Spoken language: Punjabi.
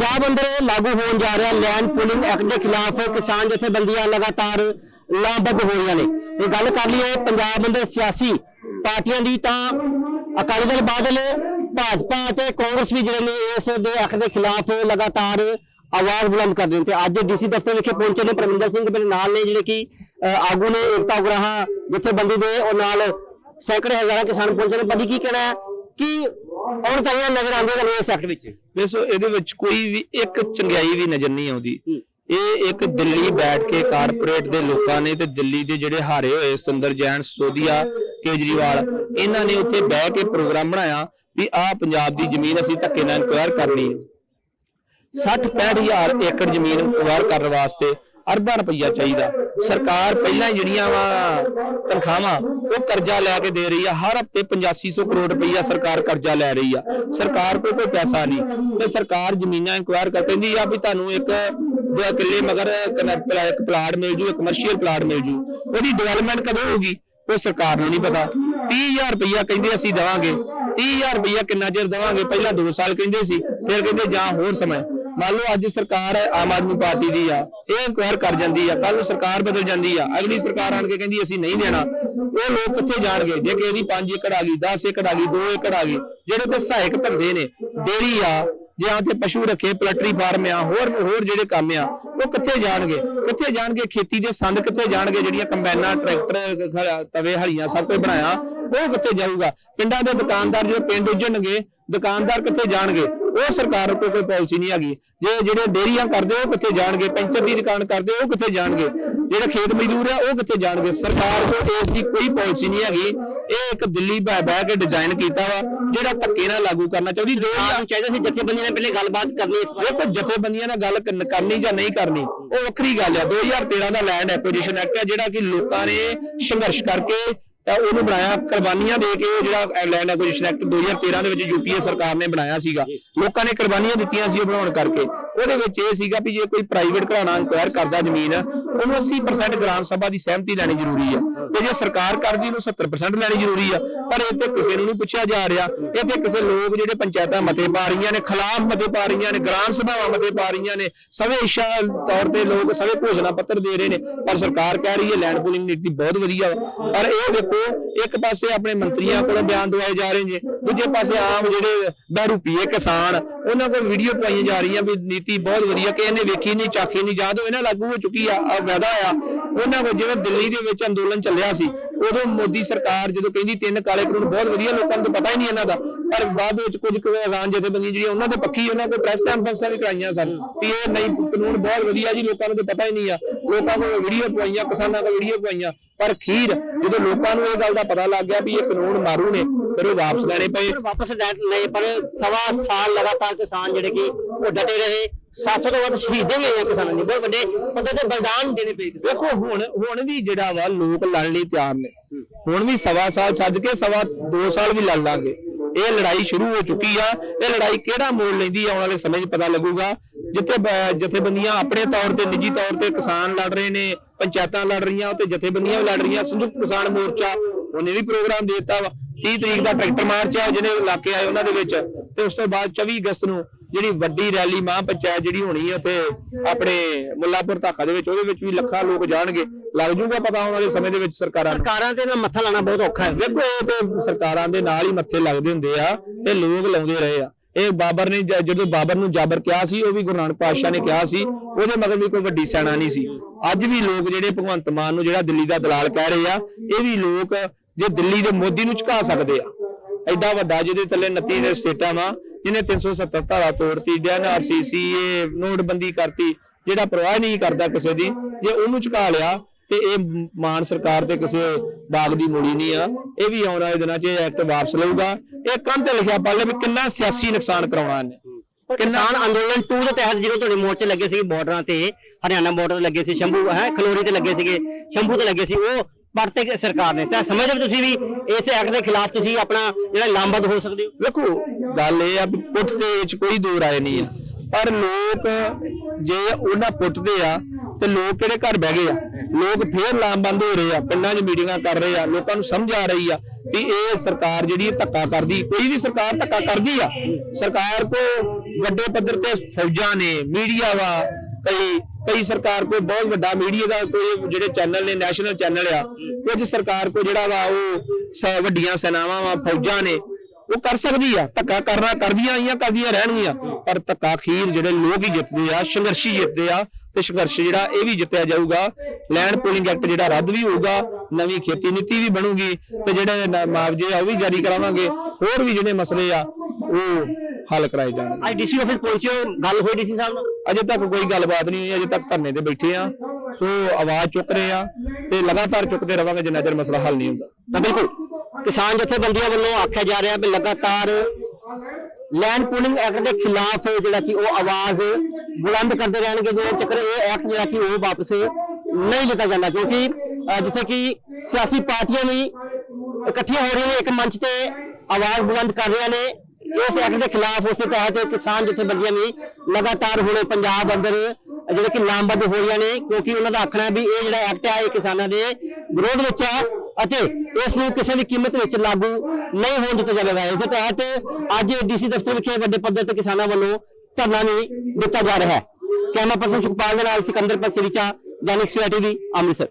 ਪੰਜਾਬ ਅੰਦਰ ਲਾਗੂ ਹੋਣ ਜਾ ਰਿਹਾ ਲੈਂਡ ਪੂਲਿੰਗ ਐਕਟ ਦੇ ਖਿਲਾਫ ਕਿਸਾਨ ਜਥੇਬੰਦੀਆਂ ਲਗਾਤਾਰ ਲਾਭਬੱਧ ਹੋ ਰਹੀਆਂ ਨੇ। ਇਹ ਗੱਲ ਕਰ ਲਈਏ ਪੰਜਾਬ ਅੰਦਰ ਸਿਆਸੀ ਪਾਰਟੀਆਂ ਦੀ ਤਾਂ ਅਕਾਲੀ ਦਲ ਬਾਦਲ, ਭਾਜਪਾ ਅਤੇ ਕਾਂਗਰਸ ਵੀ ਜਿਹੜੇ ਨੇ ਇਸ ਦੇ ਐਕਟ ਦੇ ਖਿਲਾਫ ਲਗਾਤਾਰ ਆਵਾਜ਼ ਬੁਲੰਦ ਕਰ ਰਹੇ ਨੇ ਤੇ ਅੱਜ ਡੀਸੀ ਦਫ਼ਤਰ ਵਿਖੇ ਪਹੁੰਚੇ ਨੇ ਪਰਮਿੰਦਰ ਸਿੰਘ ਮੇਰੇ ਨਾਲ ਨੇ ਜਿਹੜੇ ਕਿ ਆਗੂ ਨੇ ਏਕਤਾ ਉਗਰਾਹਾਂ ਜਥੇਬੰਦੀ ਦੇ, ਉਹ ਨਾਲ ਸੈਂਕੜੇ ਹਜ਼ਾਰਾਂ ਕਿਸਾਨ ਪਹੁੰਚੇ ਨੇ। ਬੜੀ ਕੀ ਕਹਿਣਾ ਹੈ? ਕਿ ਔਰ ਚਾਹੀਆਂ ਨਜ਼ਰ ਆਉਂਦੀਆਂ ਤੁਹਾਨੂੰ ਇਸ ਐਕਟ ਵਿੱਚ। ਵੇਸੋ ਇਹਦੇ ਵਿੱਚ ਕੋਈ ਵੀ ਇੱਕ ਚੰਗਿਆਈ ਵੀ ਨਜ਼ਰ ਨਹੀਂ ਆਉਂਦੀ। ਇਹ ਇੱਕ ਦਿੱਲੀ ਬੈਠ ਕੇ ਕਾਰਪੋਰੇਟ ਦੇ ਲੋਕਾਂ ਨੇ ਤੇ ਦਿੱਲੀ ਦੇ ਜਿਹੜੇ ਹਾਰੇ ਹੋਏ ਸਤਿੰਦਰ ਜੈਨ ਸੋਧੀਆ ਕੇਜਰੀਵਾਲ ਇਹਨਾਂ ਨੇ ਉੱਥੇ ਬਹਿ ਕੇ ਪ੍ਰੋਗਰਾਮ ਬਣਾਇਆ ਵੀ ਆਹ ਪੰਜਾਬ ਦੀ ਜ਼ਮੀਨ ਅਸੀਂ ਧੱਕੇ ਨਾਲ ਇਨਕੁਆਇਰ ਕਰਨੀ ਹੈ। 60 ਹਜ਼ਾਰ ਏਕੜ ਜ਼ਮੀਨ ਇਨਕੁਆਇਰ ਕਰਨ ਵਾਸਤੇ ਅਰਬਾਂ ਰੁਪਈਆ ਚਾਹੀਦਾ। ਸਰਕਾਰ ਪਹਿਲਾਂ ਜਿਹੜੀਆਂ ਵਾ ਤਨਖਾਹਾਂ, ਉਹ ਕਰਜ਼ਾ ਲੈ ਕੇ ਦੇ ਰਹੀ ਆ। ਹਰ ਹਫ਼ਤੇ 8500 ਕਰੋੜ ਰੁਪਈਆ ਸਰਕਾਰ ਕਰਜ਼ਾ ਲੈ ਰਹੀ ਆ। ਸਰਕਾਰ ਕੋਲ ਕੋਈ ਪੈਸਾ ਨਹੀਂ। ਤੇ ਸਰਕਾਰ ਜ਼ਮੀਨਾਂ ਇਨਕੁਆਇਰ ਕਰ ਕਹਿੰਦੀ ਆ ਵੀ ਤੁਹਾਨੂੰ ਇੱਕ ਕਿੱਲੇ ਮਗਰ ਇੱਕ ਪਲਾਟ ਮਿਲ ਜੂ ਕਮਰਸ਼ੀਅਲ ਪਲਾਟ ਮਿਲ ਜੂ। ਉਹਦੀ ਡਿਵੈਲਪਮੈਂਟ ਕਦੋਂ ਹੋਊਗੀ? ਉਹ ਸਰਕਾਰ ਨੂੰ ਨਹੀਂ ਪਤਾ। 30000 ਰੁਪਈਆ ਕਹਿੰਦੇ ਅਸੀਂ ਦੇਵਾਂਗੇ। 30000 ਰੁਪਈਆ ਕਿੰਨਾ ਚਿਰ ਦੇਵਾਂਗੇ? ਪਹਿਲਾਂ 2 ਸਾਲ ਕਹਿੰਦੇ ਸੀ, ਫਿਰ ਕਹਿੰਦੇ ਜਾਂ ਹੋਰ ਸਮਾਂ। ਮੰਨ ਲਓ ਅੱਜ ਸਰਕਾਰ ਆਮ ਆਦਮੀ ਪਾਰਟੀ ਦੀ ਆ, ਇਹ ਇਨਕੁਆਇਰ ਕਰ ਜਾਂਦੀ ਆ ਕੱਲ ਨੂੰ ਸਰਕਾਰ ਬਦਲ ਜਾਂਦੀ ਆ, ਅਗਲੀ ਸਰਕਾਰ ਆਣ ਕੇ ਕਹਿੰਦੀ ਅਸੀਂ ਨਹੀਂ ਦੇਣਾ, ਉਹ ਲੋਕ ਕਿੱਥੇ ਜਾਣਗੇ? ਜੇ ਕਿਸੇ ਦੀ 5 ਏਕੜ ਆ ਗਈ 10 ਏਕੜ ਆ ਗਈ 2 ਏਕੜ ਆ ਗਈ ਜਿਹੜੇ ਤੇ ਸਹਾਇਕ ਧੰਦੇ ਨੇ ਡੇਰੀ ਆ, ਜਾਂ ਤੇ ਪਸ਼ੂ ਰੱਖੇ, ਪੋਲਟਰੀ ਫਾਰਮ ਆ, ਹੋਰ ਹੋਰ ਜਿਹੜੇ ਕੰਮ ਆ, ਉਹ ਕਿੱਥੇ ਜਾਣਗੇ? ਕਿੱਥੇ ਜਾਣਗੇ ਖੇਤੀ ਦੇ ਸੰਦ, ਕਿੱਥੇ ਜਾਣਗੇ ਜਿਹੜੀਆਂ ਕੰਬਾਈਨਾਂ, ਟਰੈਕਟਰ ਤਵੇ ਹਲੀਆਂ ਸਭ ਕੁਝ ਬਣਾਇਆ, ਉਹ ਕਿੱਥੇ ਜਾਊਗਾ? ਪਿੰਡਾਂ ਦੇ ਦੁਕਾਨਦਾਰ ਜਦੋਂ ਪਿੰਡ ਉੱਜਣਗੇ ਦੁਕਾਨਦਾਰ ਕਿੱਥੇ ਜਾਣਗੇ? ਉਹ ਸਰਕਾਰ ਕੋਲ ਕੋਈ ਪਾਲਿਸੀ ਨਹੀਂ ਹੈਗੀ। ਜੇ ਜਿਹੜੇ ਡੇਰੀਆਂ ਕਰਦੇ ਉਹ ਕਿੱਥੇ ਜਾਣਗੇ? ਪੈਂਚਰ ਦੀ ਦੁਕਾਨ ਕਰਦੇ ਉਹ ਕਿੱਥੇ ਜਾਣਗੇ? ਜਿਹੜੇ ਖੇਤ ਮਜ਼ਦੂਰ ਆ ਉਹ ਕਿੱਥੇ ਜਾਣਗੇ? ਸਰਕਾਰ ਕੋਲ ਇਸ ਦੀ ਕੋਈ ਪਾਲਿਸੀ ਨਹੀਂ ਹੈਗੀ। ਇਹ ਇੱਕ ਦਿੱਲੀ ਬਹਿ ਬਹਿ ਕੇ ਡਿਜ਼ਾਈਨ ਕੀਤਾ ਵਾ ਜਿਹੜਾ ਧੱਕੇ ਨਾਲ ਲਾਗੂ ਕਰਨਾ ਚਾਹੁੰਦੀ। ਆਪ ਨੂੰ ਚਾਹੀਦਾ ਸੀ ਜਥੇਬੰਦੀ ਨੇ ਪਹਿਲੇ ਗੱਲਬਾਤ ਕਰਨੀ ਇਸ ਬਾਰੇ। ਦੇਖੋ ਜਥੇਬੰਦੀਆਂ ਨਾਲ ਗੱਲ ਕਰਨ- ਕਰਨੀ ਜਾਂ ਨਹੀਂ ਕਰਨੀ ਉਹ ਵੱਖਰੀ ਗੱਲ ਆ। 2013 ਦਾ ਲੈਂਡ ਐਕੁਜੀਸ਼ਨ ਐਕਟ ਹੈ ਜਿਹੜਾ ਕਿ ਲੋਕਾਂ ਨੇ ਸੰਘਰਸ਼ ਕਰਕੇ ਤਾਂ ਉਹਨੂੰ ਬਣਾਇਆ ਕੁਰਬਾਨੀਆਂ ਦੇ ਕੇ ਜਿਹੜਾ ਲੈਂਡ ਐਕੁਜੀਸ਼ਨ ਐਕਟ 2013 ਦੇ ਵਿੱਚ ਯੂਪੀਏ ਸਰਕਾਰ ਨੇ ਬਣਾਇਆ ਸੀਗਾ। ਲੋਕਾਂ ਨੇ ਕੁਰਬਾਨੀਆਂ ਦਿੱਤੀਆਂ ਸੀ ਬਣਾਉਣ ਕਰਕੇ। ਉਹਦੇ ਵਿੱਚ ਇਹ ਸੀਗਾ ਵੀ ਜੇ ਕੋਈ ਪ੍ਰਾਈਵੇਟ ਘਰਾਣਾ ਇਨਕੁਆਇਰ ਕਰਦਾ ਜ਼ਮੀਨ ਉਹਨੂੰ 80% ਗ੍ਰਾਮ ਸਭਾ ਦੀ ਸਹਿਮਤੀ ਲੈਣੀ ਜ਼ਰੂਰੀ ਆ। ਤੇ ਜੇ ਸਰਕਾਰ ਕਰਦੀ, ਉਹਨੂੰ 70% ਲੈਣੀ ਜ਼ਰੂਰੀ ਆ। ਪਰ ਇਹ ਕਿਸੇ ਨੂੰ ਨਹੀਂ ਪੁੱਛਿਆ ਜਾ ਰਿਹਾ। ਇਹ ਕਿਸੇ ਲੋਕ ਜਿਹੜੇ ਪੰਚਾਇਤਾਂ ਮਤੇ ਪਾ ਰਹੀਆਂ ਨੇ, ਖਿਲਾਫ ਮਤੇ ਪਾ ਰਹੀਆਂ ਨੇ, ਗ੍ਰਾਮ ਸਭਾਵਾਂ ਮਤੇ ਪਾ ਰਹੀਆਂ ਨੇ ਸਵੇ ਇੱਛਾ ਤੌਰ ਤੇ ਲੋਕ ਸਵੇ ਘੋਸ਼ਣਾ ਪੱਤਰ ਦੇ ਰਹੇ ਨੇ। ਪਰ ਸਰਕਾਰ ਕਹਿ ਰਹੀ ਹੈ ਲੈਂਡ ਪੂਲਿੰਗ ਨੀਤੀ ਬਹੁਤ ਵਧੀਆ ਵਾ। ਪਰ ਇਹ ਦੇਖੋ, ਇੱਕ ਪਾਸੇ ਆਪਣੇ ਮੰਤਰੀਆਂ ਕੋਲੋਂ ਬਿਆਨ ਦਵਾਏ ਜਾ ਰਹੇ ਨੇ ਦੂਜੇ ਪਾਸੇ ਆਮ ਜਿਹੜੇ ਬਹਿਰੂਪੀਏ ਕਿਸਾਨ, ਉਹਨਾਂ ਕੋਲ ਵੀਡੀਓ ਪਾਈਆਂ ਜਾ ਰਹੀਆਂ ਵੀ ਨੀਤੀ ਬਹੁਤ ਵਧੀਆ ਕਿ ਇਹਨੇ ਵੇਖੀ ਨਹੀਂ, ਚਾਖੀ ਨਹੀਂ ਯਾਦ ਇਹਨਾਂ ਲਾਗੂ ਹੋ ਚੁੱਕੀ ਆ ਆ ਵਾਅਦਾ ਆ। ਉਹਨਾਂ ਕੋਲ ਜਿਵੇਂ ਦਿੱਲੀ ਦੇ ਵਿੱਚ ਅੰਦੋਲਨ ਚੱਲਿਆ ਸੀ, ਉਦੋਂ ਮੋਦੀ ਸਰਕਾਰ ਜਦੋਂ ਕਹਿੰਦੀ ਤਿੰਨ ਕਾਲੇ ਕਾਨੂੰਨ ਬਹੁਤ ਵਧੀਆ, ਲੋਕਾਂ ਨੂੰ ਪਤਾ ਹੀ ਨਹੀਂ ਇਹਨਾਂ ਦਾ, ਪਰ ਬਾਅਦ ਵਿੱਚ ਕੁਝ ਕੁ ਐਲਾਨ ਜਥੇਬੰਦੀਆਂ ਜਿਹੜੀਆਂ, ਉਹਨਾਂ ਦੇ ਪੱਖੀ ਉਹਨਾਂ ਕੋਲ ਪ੍ਰੈਸ ਕਾਨਫਰੰਸਾਂ ਵੀ ਕਰਾਈਆਂ ਸਨ, ਵੀ ਇਹ ਨਹੀਂ, ਕਾਨੂੰਨ ਬਹੁਤ ਵਧੀਆ ਜੀ, ਲੋਕਾਂ ਨੂੰ ਤਾਂ ਪਤਾ ਹੀ ਨਹੀਂ ਆ। ਲੋਕਾਂ ਕੋਲ ਵੀਡੀਓ ਪਵਾਈਆਂ ਕਿਸਾਨਾਂ ਕੋਲ ਵੀਡੀਓ ਪਵਾਈਆਂ ਪਰ ਖੀਰ ਜਦੋਂ ਲੋਕਾਂ ਨੂੰ ਇਹ ਗੱਲ ਦਾ ਪਤਾ ਲੱਗ ਗਿਆ ਵੀ ਇਹ ਕਾਨੂੰਨ ਮਾਰੂ ਨੇ ਫਿਰ ਉਹ ਵਾਪਸ ਲੈਣੇ ਪਏ। ਵਾਪਸ ਲੈ ਲਏ ਪਰ ਸਵਾ ਸਾਲ ਲਗਾਤਾਰ ਕਿਸਾਨ ਜਿਹੜੇ ਕਿ ਉਹ ਡਟੇ ਰਹੇ। 700 ਤੋਂ ਵੱਧ ਸ਼ਹੀਦੇ ਵੀ ਹੋਏ ਕਿਸਾਨਾਂ ਨੇ ਬਹੁਤ ਵੱਡੇ ਪੱਧਰ ਤੇ ਬਲਿਦਾਨ ਦੇਣੇ ਪਏ ਦੇਖੋ ਹੁਣ ਹੁਣ ਵੀ ਜਿਹੜਾ ਵਾ ਲੋਕ ਲੜਨ ਲਈ ਤਿਆਰ ਨੇ। ਹੁਣ ਵੀ ਸਵਾ ਸਾਲ ਛੱਡ ਕੇ ਸਵਾ 2 ਸਾਲ ਵੀ ਲੜ ਲਾਂਗੇ। ਇਹ ਲੜਾਈ ਸ਼ੁਰੂ ਹੋ ਚੁੱਕੀ ਆ। ਇਹ ਲੜਾਈ ਕਿਹੜਾ ਮੋੜ ਲੈਂਦੀ ਆਉਣ ਵਾਲੇ ਸਮੇਂ 'ਚ ਪਤਾ ਲੱਗੂਗਾ। ਜਿੱਥੇ ਜਥੇਬੰਦੀਆਂ ਆਪਣੇ ਤੌਰ ਤੇ ਨਿੱਜੀ ਤੌਰ ਤੇ ਕਿਸਾਨ ਲੜ ਰਹੇ ਨੇ ਪੰਚਾਇਤਾਂ ਲੜ ਰਹੀਆਂ ਤੇ ਜਥੇਬੰਦੀਆਂ ਵੀ ਲੜ ਰਹੀਆਂ ਸੰਯੁਕਤ ਕਿਸਾਨ ਮੋਰਚਾ ਉਹਨੇ ਵੀ ਪ੍ਰੋਗਰਾਮ ਦੇ ਦਿੱਤਾ ਵਾ। 30 ਤਰੀਕ ਦਾ ਟਰੈਕਟਰ ਮਾਰਚ ਆ ਜਿਹੜੇ ਇਲਾਕੇ ਆਏ ਉਹਨਾਂ ਦੇ ਵਿੱਚ। ਤੇ ਉਸ ਤੋਂ ਬਾਅਦ 24 ਅਗਸਤ ਨੂੰ ਜਿਹੜੀ ਵੱਡੀ ਰੈਲੀ ਮਹਾਂ ਪੰਚਾਇਤ ਜਿਹੜੀ ਹੋਣੀ ਹੈ ਉੱਥੇ ਆਪਣੇ ਮੁੱਲਾਪੁਰ ਧਾਖਾ ਦੇ ਵਿੱਚ ਉਹਦੇ ਵਿੱਚ ਵੀ ਲੱਖਾਂ ਲੋਕ ਜਾਣਗੇ। ਲੱਗ ਜੂਗਾ ਪਤਾ ਆਉਣ ਵਾਲੇ ਸਮੇਂ ਦੇ ਵਿੱਚ ਸਰਕਾਰਾਂ ਨੂੰ। ਸਰਕਾਰਾਂ ਤੇ ਨਾ ਮੱਥਾ ਲਾਣਾ ਬਹੁਤ ਔਖਾ ਹੈ। ਵੇਖੋ ਇਹ ਤੇ ਸਰਕਾਰਾਂ ਦੇ ਨਾਲ ਹੀ ਮੱਥੇ ਲੱਗਦੇ ਹੁੰਦੇ ਆ ਤੇ ਲੋਕ ਲਾਉਂਦੇ ਰਹੇ ਆ। ਇਹ ਬਾਬਰ ਨੇ ਜਦੋਂ ਬਾਬਰ ਨੂੰ ਜਾਬਰ ਕਿਹਾ ਸੀ ਉਹ ਵੀ ਗੁਰੂ ਨਾਨਕ ਪਾਤਸ਼ਾਹ ਨੇ ਕਿਹਾ ਸੀ ਉਹਦੇ ਮਗਰ ਵੀ ਕੋਈ ਵੱਡੀ ਸੈਨਾ ਨਹੀਂ ਸੀ। ਅੱਜ ਵੀ ਲੋਕ ਜਿਹੜੇ ਭਗਵੰਤ ਮਾਨ ਨੂੰ ਜਿਹੜਾ ਦਿੱਲੀ ਦਾ ਦਲਾਲ ਕਹਿ ਰਹੇ ਆ ਇਹ ਵੀ ਲੋਕ ਜੇ ਦਿੱਲੀ ਦੇ ਮੋਦੀ ਨੂੰ ਝੁਕਾ ਸਕਦੇ ਆ। ਐਡਾ ਵੱਡਾ ਜਿਹਦੇ ਥੱਲੇ 29 ਦੇ ਸਟੇਟਾਂ ਵਾ ਜਿਹਨੇ 370 ਧਾਰਾ ਤੋੜਤੀ ਡੈਨਆਰਸੀਸੀ ਇਹ ਨੋਟਬੰਦੀ ਕਰਤੀ ਜਿਹੜਾ ਪਰਵਾਹ ਨਹੀਂ ਕਰਦਾ ਕਿਸੇ ਦੀ ਜੇ ਉਹਨੂੰ ਝੁਕਾ ਲਿਆ ਤੇ ਇਹ ਮਾਨ ਸਰਕਾਰ ਤੇ ਕਿਸੇ ਬਾਗ ਦੀ ਮੂੜੀ ਨਹੀਂ ਆ। ਇਹ ਵੀ ਆਉਣ ਵਾਲੇ ਦਿਨਾਂ 'ਚ ਇਹ ਐਕਟ ਵਾਪਸ ਲਊਗਾ। ਇਹ ਕੰਧ ਤੇ ਲਿਖਿਆ ਪੜ ਲੈ ਵੀ ਕਿੰਨਾ ਸਿਆਸੀ ਨੁਕਸਾਨ ਕਰਾਉਣਾ ਇਹਨੇ। ਕਿਸਾਨ ਅੰਦੋਲਨ 2 ਦੇ ਤਹਿਤ ਜਦੋਂ ਤੁਹਾਡੇ ਮੋਰਚੇ ਲੱਗੇ ਸੀ ਬਾਰਡਰਾਂ ਤੇ ਹਰਿਆਣਾ ਬਾਰਡਰ ਤੇ ਲੱਗੇ ਸੀ ਸ਼ੰਭੂ ਹੈ ਖਲੋਰੀ ਤੇ ਲੱਗੇ ਸੀਗੇ ਸ਼ੰਭੂ ਤੇ ਲੱਗੇ ਸੀ ਉਹ ਪਰਤੇ ਕਿ ਸਰਕਾਰ ਨੇ। ਤਾਂ ਸਮਝਦੇ ਹੋ ਤੁਸੀਂ ਵੀ ਇਸ ਐਕਟ ਦੇ ਖਿਲਾਫ ਤੁਸੀਂ ਆਪਣਾ ਜਿਹੜਾ ਲਾਮਬੰਦ ਹੋ ਸਕਦੇ ਹੋ? ਵੇਖੋ, ਗੱਲ ਇਹ ਆ ਵੀ ਪੁੱਟ ਦੇ ਵਿੱਚ ਕੋਈ ਦੋ ਰਾਏ ਨਹੀਂ ਆ। ਪਰ ਲੋਕ ਜੇ ਉਹਨਾਂ ਪੁੱਟਦੇ ਆ, ਤੇ ਲੋਕ ਕਿਹੜੇ ਘਰ ਬਹਿ ਗਏ ਆ? ਲੋਕ ਫੇਰ ਲਾਮਬੰਦ ਹੋ ਰਹੇ ਆ, ਪਿੰਡਾਂ 'ਚ ਮੀਟਿੰਗਾਂ ਕਰ ਰਹੇ ਆ, ਲੋਕਾਂ ਨੂੰ ਸਮਝ ਆ ਰਹੀ ਆ ਵੀ ਇਹ ਸਰਕਾਰ ਜਿਹੜੀ ਧੱਕਾ ਕਰਦੀ, ਕੋਈ ਵੀ ਸਰਕਾਰ ਧੱਕਾ ਕਰਦੀ ਆ। ਸਰਕਾਰ ਕੋ ਵੱਡੇ ਪੱਧਰ ਤੇ ਫੌਜਾਂ ਨੇ, ਮੀਡੀਆ ਵਾ, ਕਈ ਕਈ ਸਰਕਾਰ ਕੋਈ ਬਹੁਤ ਵੱਡਾ ਮੀਡੀਆ ਦਾ ਕੋਈ ਜਿਹੜੇ ਚੈਨਲ ਨੇ ਨੈਸ਼ਨਲ ਚੈਨਲ ਆ, ਕੁਝ ਸਰਕਾਰ ਕੋ ਜਿਹੜਾ ਵਾ ਉਹ ਵੱਡੀਆਂ ਸੈਨਾਵਾਂ ਵਾ, ਫੌਜਾਂ ਨੇ, ਉਹ ਕਰ ਸਕਦੀ ਆ, ਧੱਕਾ ਕਰਨਾ ਕਰਦੀਆਂ ਆਈਆਂ, ਕਰਦੀਆਂ ਰਹਿਣਗੀਆਂ, ਪਰ ਧੱਕਾ ਅਖੀਰ ਜਿਹੜੇ ਲੋਕ ਹੀ ਜਿੱਤਦੇ ਆ, ਸੰਘਰਸ਼ੀ ਜਿੱਤਦੇ ਆ, ਤੇ ਸੰਘਰਸ਼ ਜਿਹੜਾ ਇਹ ਵੀ ਜਿੱਤਿਆ ਜਾਊਗਾ ਲੈਂਡ ਪੂਲਿੰਗ ਐਕਟ ਜਿਹੜਾ ਰੱਦ ਵੀ ਹੋਊਗਾ, ਨਵੀਂ ਖੇਤੀ ਨੀਤੀ ਵੀ ਬਣੂਗੀ, ਤੇ ਜਿਹੜੇ ਮੁਆਵਜ਼ੇ ਆ ਉਹ ਵੀ ਜਾਰੀ ਕਰਾਵਾਂਗੇ, ਹੋਰ ਵੀ ਜਿਹੜੇ ਮਸਲੇ ਆ, ਉਹ ਹੱਲ ਕਰਾਏ ਜਾਣਗੇ। ਅੱਜ ਡੀਸੀ ਆਫਿਸ ਪਹੁੰਚਿਓ ਗੱਲ ਹੋਈ ਡੀਸੀ ਸਾਹਿਬ ਨਾਲ? ਅਜੇ ਤੱਕ ਕੋਈ ਗੱਲਬਾਤ ਨਹੀਂ ਹੋਈ, ਅਜੇ ਤੱਕ ਧਰਨੇ ਤੇ ਬੈਠੇ ਆ ਸੋ ਆਵਾਜ਼ ਚੁੱਕ ਰਹੇ ਆ ਤੇ ਲਗਾਤਾਰ ਚੁੱਕਦੇ ਰਵਾਂਗੇ, ਜਿੰਨਾ ਚਿਰ ਮਸਲਾ ਹੱਲ ਨਹੀਂ ਹੁੰਦਾ। ਤਾਂ ਬਿਲਕੁਲ ਕਿਸਾਨ ਜਥੇਬੰਦੀਆਂ ਵੱਲੋਂ ਆਖਿਆ ਜਾ ਰਿਹਾ ਵੀ ਲਗਾਤਾਰ ਲੈਂਡ ਪੂਲਿੰਗ ਐਕਟ ਦੇ ਖਿਲਾਫ ਜਿਹੜਾ ਕਿ ਉਹ ਆਵਾਜ਼ ਬੁਲੰਦ ਕਰਦੇ ਰਹਿਣਗੇ ਜਦੋਂ ਤੱਕ ਇਹ ਐਕਟ ਜਿਹੜਾ ਕਿ ਉਹ ਵਾਪਸ ਨਹੀਂ ਲਿੱਤਾ ਜਾਂਦਾ। ਕਿਉਂਕਿ ਜਿੱਥੇ ਕਿ ਸਿਆਸੀ ਪਾਰਟੀਆਂ ਵੀ ਇਕੱਠੀਆਂ ਹੋ ਰਹੀਆਂ ਨੇ, ਇੱਕ ਮੰਚ ਤੇ ਆਵਾਜ਼ ਬੁਲੰਦ ਕਰ ਰਹੀਆਂ ਨੇ। ਇਸ ਐਕਟ ਦੇ ਖਿਲਾਫ ਉਸੇ ਤਹਿਤ ਕਿਸਾਨ ਜਥੇਬੰਦੀਆਂ ਨੇ ਲਗਾਤਾਰ ਹੁਣ ਪੰਜਾਬ ਅੰਦਰ ਜਿਹੜੇ ਕਿ ਲਾਮਬੱਧ ਹੋ ਰਹੀਆਂ ਨੇ, ਕਿਉਂਕਿ ਉਹਨਾਂ ਦਾ ਆਖਣਾ ਵੀ ਇਹ ਜਿਹੜਾ ਐਕਟ ਹੈ, ਇਹ ਕਿਸਾਨਾਂ ਦੇ ਵਿਰੋਧ ਵਿੱਚ ਹੈ ਅਤੇ ਇਸ ਨੂੰ ਕਿਸੇ ਵੀ ਕੀਮਤ ਵਿੱਚ ਲਾਗੂ ਨਹੀਂ ਹੋਣ ਦਿੱਤਾ ਜਾਵੇਗਾ। ਇਸ ਦੇ ਤਹਿਤ ਅੱਜ ਡੀਸੀ ਦਫ਼ਤਰ ਵਿਖੇ ਵੱਡੇ ਪੱਧਰ ਤੇ ਕਿਸਾਨਾਂ ਵੱਲੋਂ ਧਰਨਾ ਵੀ ਦਿੱਤਾ ਜਾ ਰਿਹਾ ਹੈ। ਕੈਮਰਾ ਪਰਸਨ ਸੁਖਪਾਲ ਦੇ ਨਾਲ ਸਿਕੰਦਰ ਪਸਰੀਚਾ ਦੈਨਿਕ ਸਵੇਰਾ ਟੀਵੀ, ਅੰਮ੍ਰਿਤਸਰ।